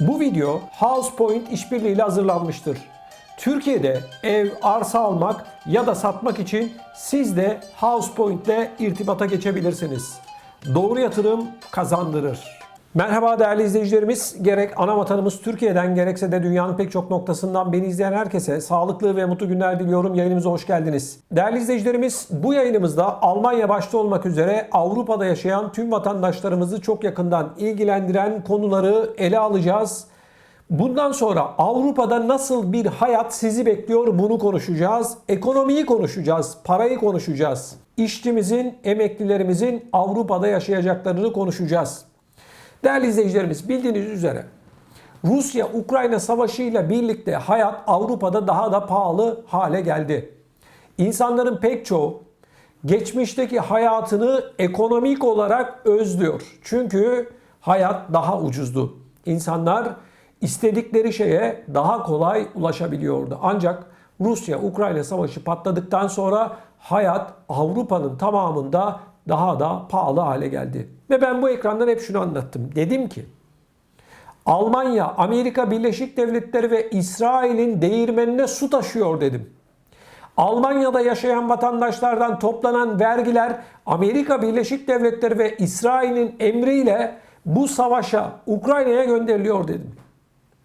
Bu video HousePoint işbirliğiyle hazırlanmıştır. Türkiye'de ev, arsa almak ya da satmak için siz de HousePoint ile irtibata geçebilirsiniz. Doğru yatırım kazandırır. Merhaba değerli izleyicilerimiz. Gerek ana vatanımız Türkiye'den gerekse de dünyanın pek çok noktasından beni izleyen herkese sağlıklı ve mutlu günler diliyorum. Yayınımıza hoş geldiniz. Değerli izleyicilerimiz bu yayınımızda Almanya başta olmak üzere Avrupa'da yaşayan tüm vatandaşlarımızı çok yakından ilgilendiren konuları ele alacağız. Bundan sonra Avrupa'da nasıl bir hayat sizi bekliyor bunu konuşacağız. Ekonomiyi konuşacağız, parayı konuşacağız. İşçimizin, emeklilerimizin Avrupa'da yaşayacaklarını konuşacağız. Değerli izleyicilerimiz bildiğiniz üzere Rusya-Ukrayna savaşı ile birlikte hayat Avrupa'da daha da pahalı hale geldi. İnsanların pek çoğu geçmişteki hayatını ekonomik olarak özlüyor. Çünkü hayat daha ucuzdu. İnsanlar istedikleri şeye daha kolay ulaşabiliyordu. Ancak Rusya-Ukrayna savaşı patladıktan sonra hayat Avrupa'nın tamamında daha da pahalı hale geldi. Ve ben bu ekrandan hep şunu anlattım. Dedim ki Almanya, Amerika Birleşik Devletleri ve İsrail'in değirmenine su taşıyor dedim. Almanya'da yaşayan vatandaşlardan toplanan vergiler Amerika Birleşik Devletleri ve İsrail'in emriyle bu savaşa Ukrayna'ya gönderiliyor dedim.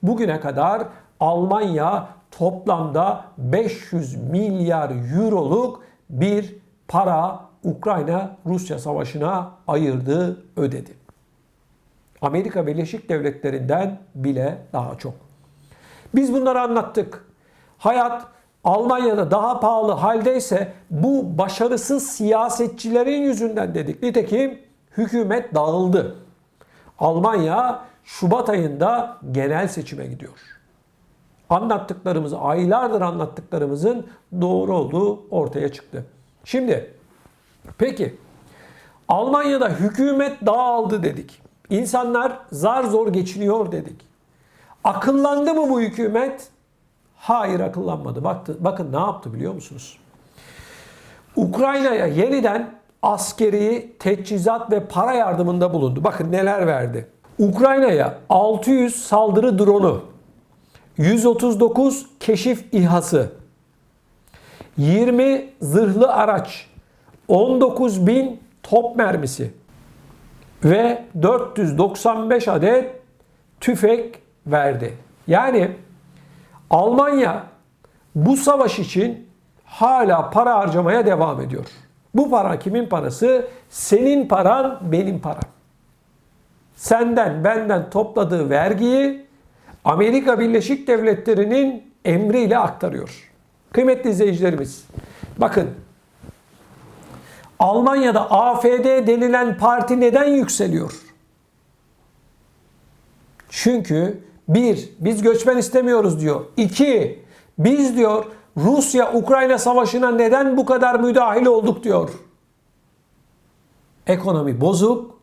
Bugüne kadar Almanya toplamda 500 milyar euroluk bir para Ukrayna-Rusya savaşına ayırdı, ödedi. Amerika Birleşik Devletleri'nden bile daha çok. Biz bunları anlattık. Hayat Almanya'da daha pahalı haldeyse bu başarısız siyasetçilerin yüzünden dedik. Nitekim hükümet dağıldı. Almanya Şubat ayında genel seçime gidiyor. Anlattıklarımız, aylardır anlattıklarımızın doğru olduğu ortaya çıktı. Şimdi peki Almanya'da hükümet dağıldı dedik. İnsanlar zar zor geçiniyor dedik. Akıllandı mı bu hükümet? Hayır akıllanmadı. Baktı, bakın ne yaptı biliyor musunuz? Ukrayna'ya yeniden askeri, teçhizat ve para yardımında bulundu. Bakın neler verdi. Ukrayna'ya 600 saldırı dronu, 139 keşif İHA'sı, 20 zırhlı araç, 19 bin top mermisi ve 495 adet tüfek verdi. Yani Almanya bu savaş için hala para harcamaya devam ediyor. Bu para kimin parası? Senin paran, benim param. Senden, benden topladığı vergiyi Amerika Birleşik Devletleri'nin emriyle aktarıyor. Kıymetli izleyicilerimiz, bakın Almanya'da AFD denilen parti neden yükseliyor? Çünkü bir, biz göçmen istemiyoruz diyor. İki, biz diyor Rusya-Ukrayna savaşına neden bu kadar müdahil olduk diyor. Ekonomi bozuk.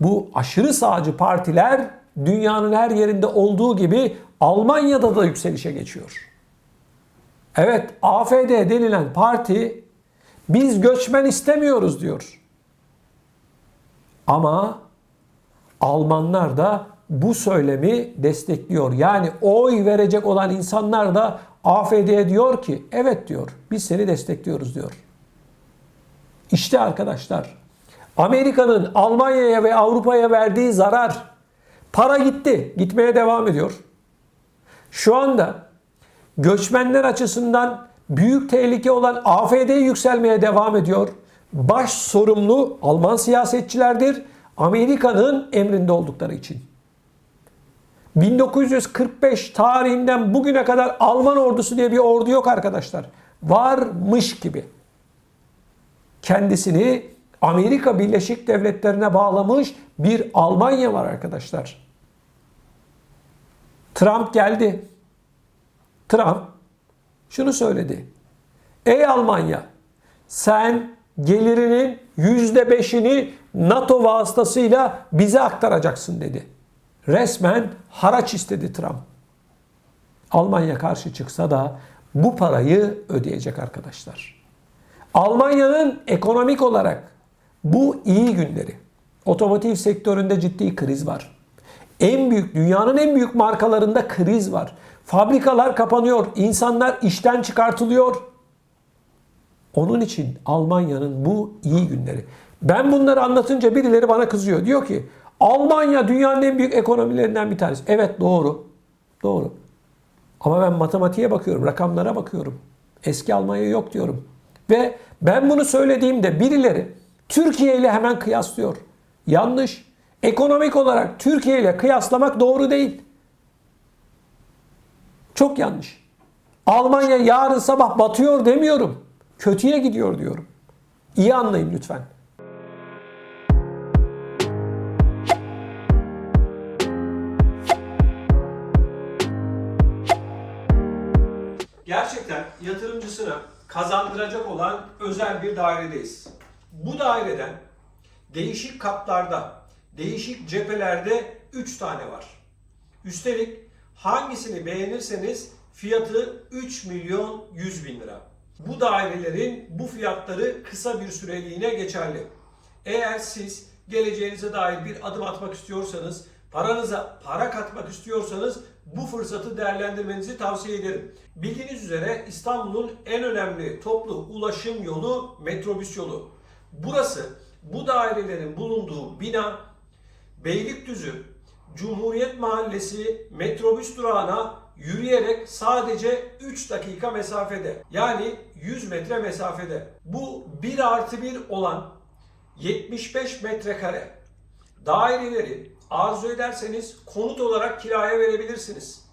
Bu aşırı sağcı partiler dünyanın her yerinde olduğu gibi Almanya'da da yükselişe geçiyor. Evet AFD denilen parti biz göçmen istemiyoruz diyor. Ama Almanlar da bu söylemi destekliyor. Yani oy verecek olan insanlar da AFD'ye diyor ki evet diyor biz seni destekliyoruz diyor. İşte arkadaşlar Amerika'nın Almanya'ya ve Avrupa'ya verdiği zarar para gitti. Gitmeye devam ediyor. Şu anda göçmenler açısından büyük tehlike olan AFD yükselmeye devam ediyor. Baş sorumlu Alman siyasetçilerdir. Amerika'nın emrinde oldukları için. 1945 tarihinden bugüne kadar Alman ordusu diye bir ordu yok arkadaşlar. Varmış gibi. Kendisini Amerika Birleşik Devletleri'ne bağlamış bir Almanya var arkadaşlar. Trump geldi. Trump şunu söyledi. Ey Almanya sen gelirinin yüzde beşini NATO vasıtasıyla bize aktaracaksın dedi. Resmen haraç istedi Trump. Almanya karşı çıksa da bu parayı ödeyecek arkadaşlar. Almanya'nın ekonomik olarak bu iyi günleri. Otomotiv sektöründe ciddi kriz var. En büyük, dünyanın en büyük markalarında kriz var. Fabrikalar kapanıyor, insanlar işten çıkartılıyor. Onun için Almanya'nın bu iyi günleri. Ben bunları anlatınca birileri bana kızıyor. Diyor ki Almanya dünyanın en büyük ekonomilerinden bir tanesi. Evet doğru. Doğru. Ama ben matematiğe bakıyorum, rakamlara bakıyorum. Eski Almanya yok diyorum. Ve ben bunu söylediğimde birileri Türkiye ile hemen kıyaslıyor. Yanlış. Ekonomik olarak Türkiye ile kıyaslamak doğru değil. Çok yanlış. Almanya yarın sabah batıyor demiyorum. Kötüye gidiyor diyorum. İyi anlayın lütfen. Gerçekten yatırımcısına kazandıracak olan özel bir dairedeyiz. Bu daireden değişik katlarda, değişik cephelerde 3 tane var. Üstelik hangisini beğenirseniz fiyatı 3 milyon 100 bin lira. Bu dairelerin bu fiyatları kısa bir süreliğine geçerli. Eğer siz geleceğinize dair bir adım atmak istiyorsanız, paranıza para katmak istiyorsanız bu fırsatı değerlendirmenizi tavsiye ederim. Bildiğiniz üzere İstanbul'un en önemli toplu ulaşım yolu metrobüs yolu. Burası bu dairelerin bulunduğu bina Beylikdüzü Cumhuriyet Mahallesi metrobüs durağına yürüyerek sadece 3 dakika mesafede. Yani 100 metre mesafede. Bu 1 artı 1 olan 75 metrekare daireleri arzu ederseniz konut olarak kiraya verebilirsiniz.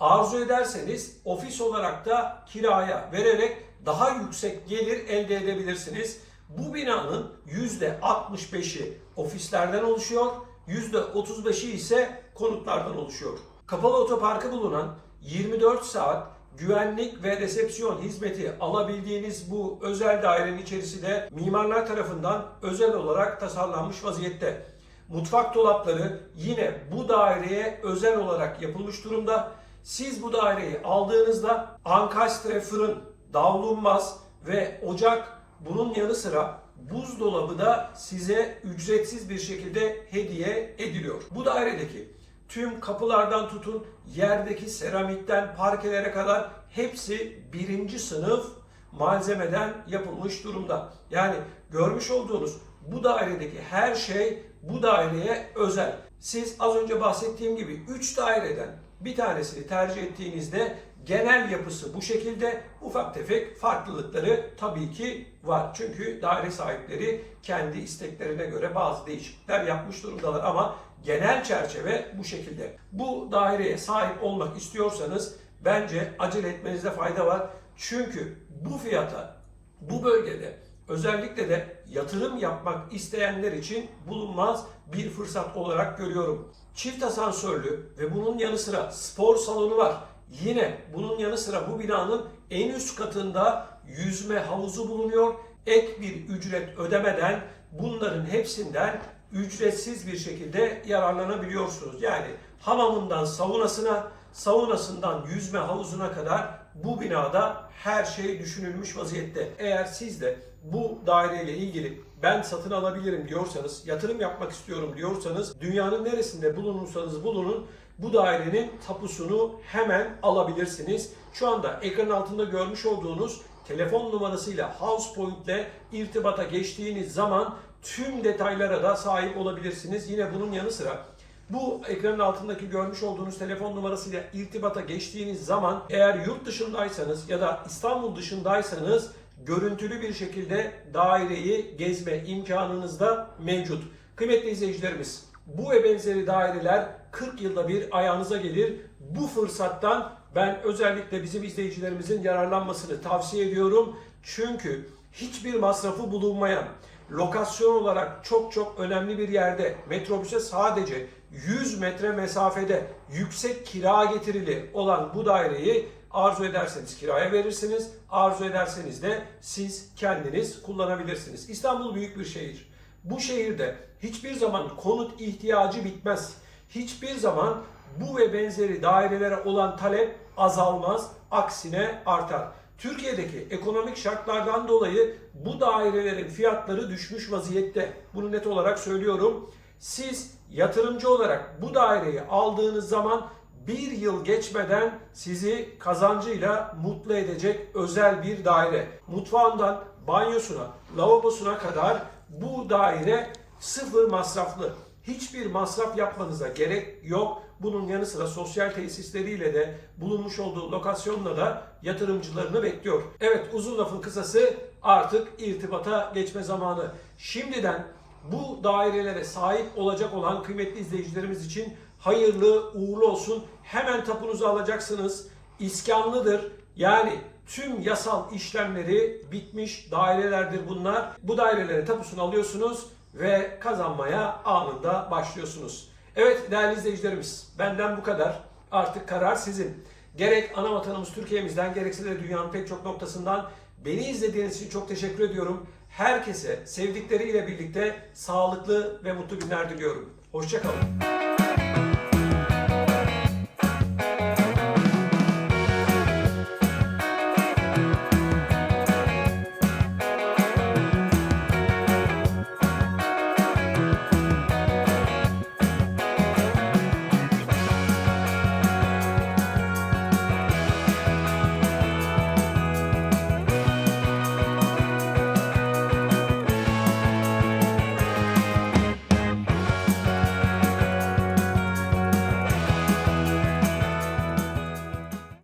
Arzu ederseniz ofis olarak da kiraya vererek daha yüksek gelir elde edebilirsiniz. Bu binanın %65'i ofislerden oluşuyor, %35'i ise konutlardan oluşuyor. Kapalı otoparkı bulunan 24 saat güvenlik ve resepsiyon hizmeti alabildiğiniz bu özel dairenin içerisi de mimarlar tarafından özel olarak tasarlanmış vaziyette. Mutfak dolapları yine bu daireye özel olarak yapılmış durumda. Siz bu daireyi aldığınızda ankastre fırın, davlumbaz ve ocak bunun yanı sıra buzdolabı da size ücretsiz bir şekilde hediye ediliyor. Bu dairedeki tüm kapılardan tutun yerdeki seramikten parkelere kadar hepsi birinci sınıf malzemeden yapılmış durumda. Yani görmüş olduğunuz bu dairedeki her şey bu daireye özel. Siz az önce bahsettiğim gibi 3 daireden bir tanesini tercih ettiğinizde genel yapısı bu şekilde ufak tefek farklılıkları tabii ki var. Çünkü daire sahipleri kendi isteklerine göre bazı değişiklikler yapmış durumdalar ama genel çerçeve bu şekilde. Bu daireye sahip olmak istiyorsanız bence acele etmenizde fayda var. Çünkü bu fiyata bu bölgede özellikle de yatırım yapmak isteyenler için bulunmaz bir fırsat olarak görüyorum. Çift asansörlü ve bunun yanı sıra spor salonu var. Yine bunun yanı sıra bu binanın en üst katında yüzme havuzu bulunuyor. Ek bir ücret ödemeden bunların hepsinden ücretsiz bir şekilde yararlanabiliyorsunuz. Yani hamamından saunasına, saunasından yüzme havuzuna kadar bu binada her şey düşünülmüş vaziyette. Eğer siz de bu daireyle ilgili ben satın alabilirim diyorsanız, yatırım yapmak istiyorum diyorsanız dünyanın neresinde bulunursanız bulunun bu dairenin tapusunu hemen alabilirsiniz. Şu anda ekran altında görmüş olduğunuz telefon numarasıyla HousePoint ile irtibata geçtiğiniz zaman tüm detaylara da sahip olabilirsiniz. Yine bunun yanı sıra bu ekranın altındaki görmüş olduğunuz telefon numarasıyla irtibata geçtiğiniz zaman eğer yurt dışındaysanız ya da İstanbul dışındaysanız görüntülü bir şekilde daireyi gezme imkanınız da mevcut. Kıymetli izleyicilerimiz, bu ve benzeri daireler 40 yılda bir ayağınıza gelir. Bu fırsattan ben özellikle bizim izleyicilerimizin yararlanmasını tavsiye ediyorum. Çünkü hiçbir masrafı bulunmayan, lokasyon olarak çok çok önemli bir yerde metrobüse sadece 100 metre mesafede yüksek kira getirili olan bu daireyi arzu ederseniz kiraya verirsiniz. Arzu ederseniz de siz kendiniz kullanabilirsiniz. İstanbul büyük bir şehir. Bu şehirde hiçbir zaman konut ihtiyacı bitmez. Hiçbir zaman bu ve benzeri dairelere olan talep azalmaz, aksine artar. Türkiye'deki ekonomik şartlardan dolayı bu dairelerin fiyatları düşmüş vaziyette. Bunu net olarak söylüyorum. Siz yatırımcı olarak bu daireyi aldığınız zaman bir yıl geçmeden sizi kazancıyla mutlu edecek özel bir daire. Mutfağından banyosuna, lavabosuna kadar bu daire sıfır masraflı. Hiçbir masraf yapmanıza gerek yok. Bunun yanı sıra sosyal tesisleriyle de bulunmuş olduğu lokasyonla da yatırımcılarını bekliyor. Evet uzun lafın kısası artık irtibata geçme zamanı. Şimdiden bu dairelere sahip olacak olan kıymetli izleyicilerimiz için hayırlı uğurlu olsun. Hemen tapunuzu alacaksınız. İskanlıdır. Yani tüm yasal işlemleri bitmiş dairelerdir bunlar. Bu dairelere tapusunu alıyorsunuz ve kazanmaya anında başlıyorsunuz. Evet değerli izleyicilerimiz benden bu kadar. Artık karar sizin. Gerek ana vatanımız Türkiye'mizden gerekse de dünyanın pek çok noktasından beni izlediğiniz için çok teşekkür ediyorum. Herkese sevdikleriyle birlikte sağlıklı ve mutlu günler diliyorum. Hoşçakalın.